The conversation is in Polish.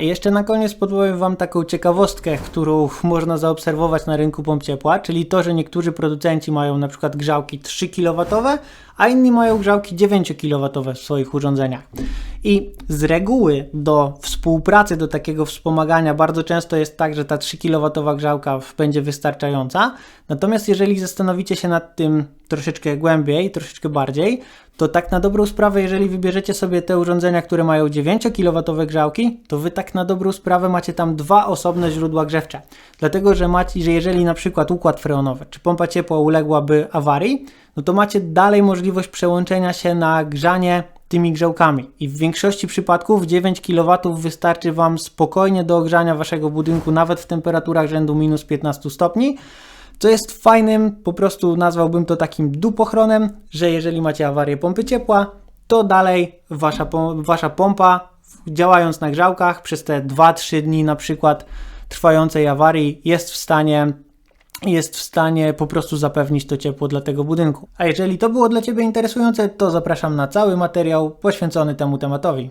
Jeszcze na koniec podpowiem Wam taką ciekawostkę, którą można zaobserwować na rynku pomp ciepła, czyli to, że niektórzy producenci mają na przykład grzałki 3 kW, a inni mają grzałki 9 kW w swoich urządzeniach. I z reguły do współpracy, do takiego wspomagania bardzo często jest tak, że ta 3 kW grzałka będzie wystarczająca. Natomiast jeżeli zastanowicie się nad tym troszeczkę głębiej, troszeczkę bardziej, to tak na dobrą sprawę, jeżeli wybierzecie sobie te urządzenia, które mają 9 kW grzałki, to wy tak na dobrą sprawę macie tam dwa osobne źródła grzewcze. Dlatego, że macie, że jeżeli na przykład układ freonowy czy pompa ciepła uległaby awarii, no to macie dalej możliwość przełączenia się na grzanie tymi grzałkami. I w większości przypadków 9 kW wystarczy Wam spokojnie do ogrzania Waszego budynku, nawet w temperaturach rzędu minus 15 stopni. Co jest fajnym, po prostu nazwałbym to takim dupochronem, że jeżeli macie awarię pompy ciepła, to dalej wasza, pom- wasza pompa, działając na grzałkach przez te 2-3 dni na przykład trwającej awarii, jest w stanie jest w stanie po prostu zapewnić to ciepło dla tego budynku. A jeżeli to było dla Ciebie interesujące, to zapraszam na cały materiał poświęcony temu tematowi.